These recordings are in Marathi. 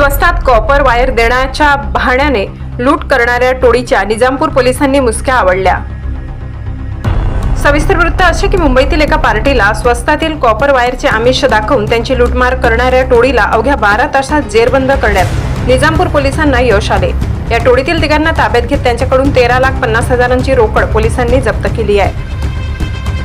स्वस्तात कॉपर वायर देण्याच्या बहाण्याने लूट करणाऱ्या टोळीच्या निजामपूर पोलिसांनी मुसक्या आवडल्या. सविस्तर वृत्त असे की मुंबईतील एका पार्टीला स्वस्तातील कॉपर वायरचे आमिष दाखवून त्यांची लूटमार करणाऱ्या टोळीला अवघ्या बारा तासात जेरबंद करण्यात निजामपूर पोलिसांना यश आले. या टोळीतील तिघांना ताब्यात घेत त्यांच्याकडून तेरा लाख पन्नास हजारांची रोकड पोलिसांनी जप्त केली आहे.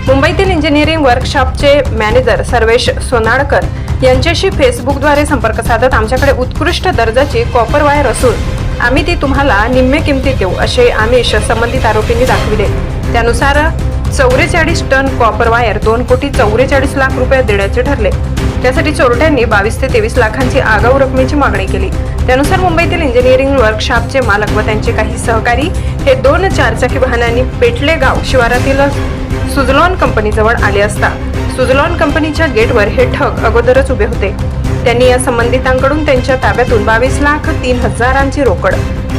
मुंबईतील इंजिनिअरिंग वर्कशॉपचे मॅनेजर सर्वेश सोनाळकर यांच्याशी फेसबुकद्वारे संपर्क साधत आमच्याकडे उत्कृष्ट दर्जाची कॉपर वायर असून आम्ही ती तुम्हाला निम्मे किमतीत देऊ असे आमिष संबंधित आरोपींनी दाखविले. त्यानुसार चौवेचाळीस टन कॉपर वायर दोन कोटी चौवेचाळीस लाख रुपये देण्याचे ठरले. त्यासाठी चोरट्यांनी बावीस ते तेवीस लाखांची आगाऊ रकमेची मागणी केली. त्यानुसार मुंबईतील इंजिनिअरिंग वर्कशॉपचे मालक व त्यांचे काही सहकारी हे दोन चारचाकी वाहनांनी पेटले गाव शिवारातील सुझलॉन कंपनीजवळ आले असता. सुझलॉन कंपनीच्या गेटवर हे ठग अगोदरच उभे होते. त्यांनी या संबंधितांकडून त्यांच्या ताब्यातून बावीस लाख तीन हजारांची रोकड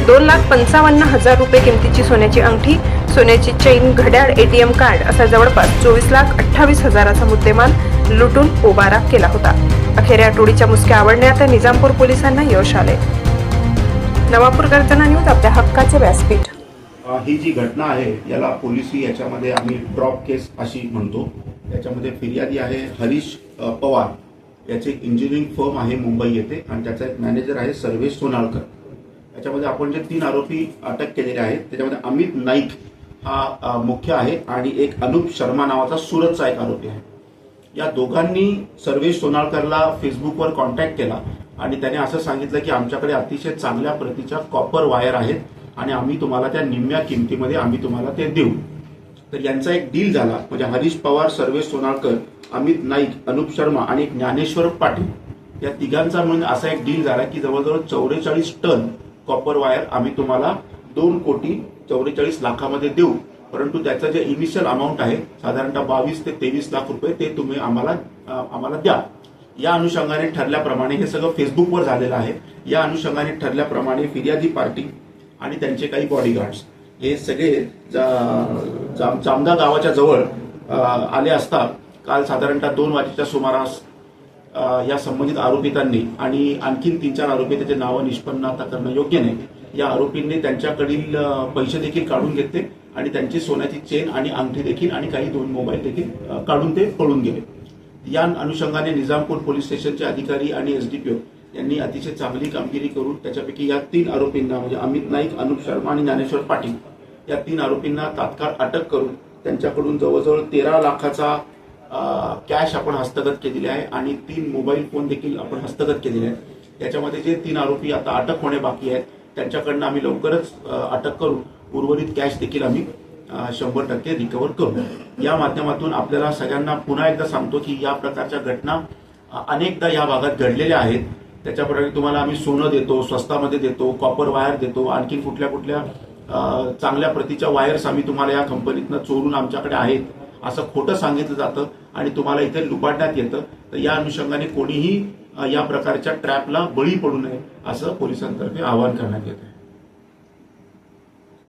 दोन लाख पंचावन्न हजार रुपये किमतीची सोन्याची अंगठी सोन्याची चेन घड्याळ एटीएम कार्ड असा जवळपास चोवीस लाख अठ्ठावीस हजाराचा मुद्देमाल लुटून उबारा केला होता. अखेर या टोळीच्या मुसक्या आवडण्यात निजामपूर पोलिसांना यश आले. नवापूर गर्जना न्यूज आपल्या हक्काचे व्यासपीठ. ही जी घटना आहे याला पोलिसी याच्यामध्ये आम्ही ड्रॉप केस अशी म्हणतो. याच्यामध्ये फिर्यादी आहे हरीश पवार. याचे एक इंजिनिअरिंग फर्म आहे मुंबई येथे आणि त्याचा एक मॅनेजर आहे सर्वेश सोनाळकर. याच्यामध्ये आपण जे तीन आरोपी अटक केलेले आहेत त्याच्यामध्ये अमित नाईक हा मुख्य आहे आणि एक अनुप शर्मा नावाचा सुरतचा एक आरोपी आहे. या दोघांनी सर्वेश सोनाळकरला फेसबुकवर कॉन्टॅक्ट केला आणि त्याने असं सांगितलं की आमच्याकडे अतिशय चांगल्या प्रतीच्या कॉपर वायर आहेत आणि आम्ही तुम्हाला त्या निम्म्या किमतीमध्ये आम्ही तुम्हाला ते देऊ. तर यांचा एक डील झाला. म्हणजे हरीश पवार सर्वेश सोनाळकर अमित नाईक अनुप शर्मा आणि ज्ञानेश्वर पाटील. या तिघांचा म्हणून असा एक डील झाला की जवळजवळ चौवेचाळीस टन कॉपर वायर आम्ही तुम्हाला दोन कोटी चौवेचाळीस लाखामध्ये देऊ. परंतु त्याचं जे इनिशियल अमाऊंट आहे साधारणतः बावीस ते तेवीस लाख रुपये ते तुम्ही आम्हाला आम्हाला द्या. या अनुषंगाने ठरल्याप्रमाणे हे सगळं फेसबुकवर झालेलं आहे. या अनुषंगाने ठरल्याप्रमाणे फिर्यादी पार्टी आणि त्यांचे काही बॉडीगार्ड्स हे सगळे जा- जाम- जामदा गावाच्या जवळ आले असता काल साधारणतः दोन वाजेच्या सुमारास या संबंधित आरोपितांनी आणि आणखीन तीन चार आरोपी त्याचे नावं निष्पन्न आता करणं योग्य नाही. या आरोपींनी त्यांच्याकडील पैसे देखील काढून घेतले. आणि त्यांची सोन्याची चेन आणि अंगठी देखील आणि काही दोन मोबाईल देखील काढून ते पळून गेले. या अनुषंगाने निजामपूर पोलीस स्टेशनचे अधिकारी आणि एसडीपीओ यांनी अतिशय चांगली कामगिरी करून त्याच्यापैकी या तीन आरोपींना म्हणजे अमित नाईक अनुप शर्मा आणि ज्ञानेश्वर पाटील या तीन आरोपींना तात्काळ अटक करून त्यांच्याकडून जवळजवळ तेरा लाखाचा कॅश आपण हस्तगत केलेली आहे आणि तीन मोबाईल फोन देखील आपण हस्तगत केलेले आहेत. त्याच्यामध्ये जे तीन आरोपी आता अटक होणे बाकी आहेत त्यांच्याकडनं आम्ही लवकरच अटक करू. उर्वरित कॅश देखील आम्ही शंभर टक्के रिकव्हर करू. या माध्यमातून आपल्याला सगळ्यांना पुन्हा एकदा सांगतो की या प्रकारच्या घटना अनेकदा या भागात घडलेल्या आहेत. त्याच्याप्रमाणे तुम्हाला आम्ही सोनं देतो स्वस्तामध्ये देतो कॉपर वायर देतो आणखी कुठल्या कुठल्या चांगल्या प्रतीच्या वायर्स आम्ही तुम्हाला या कंपनीतनं चोरून आमच्याकडे आहेत असं खोटं सांगितलं जातं आणि तुम्हाला इथे लुबाडण्यात येतं. तर या अनुषंगाने कोणीही या प्रकारच्या ट्रॅपला बळी पडू नये असं पोलिसांतर्फे आवाहन करण्यात येत आहे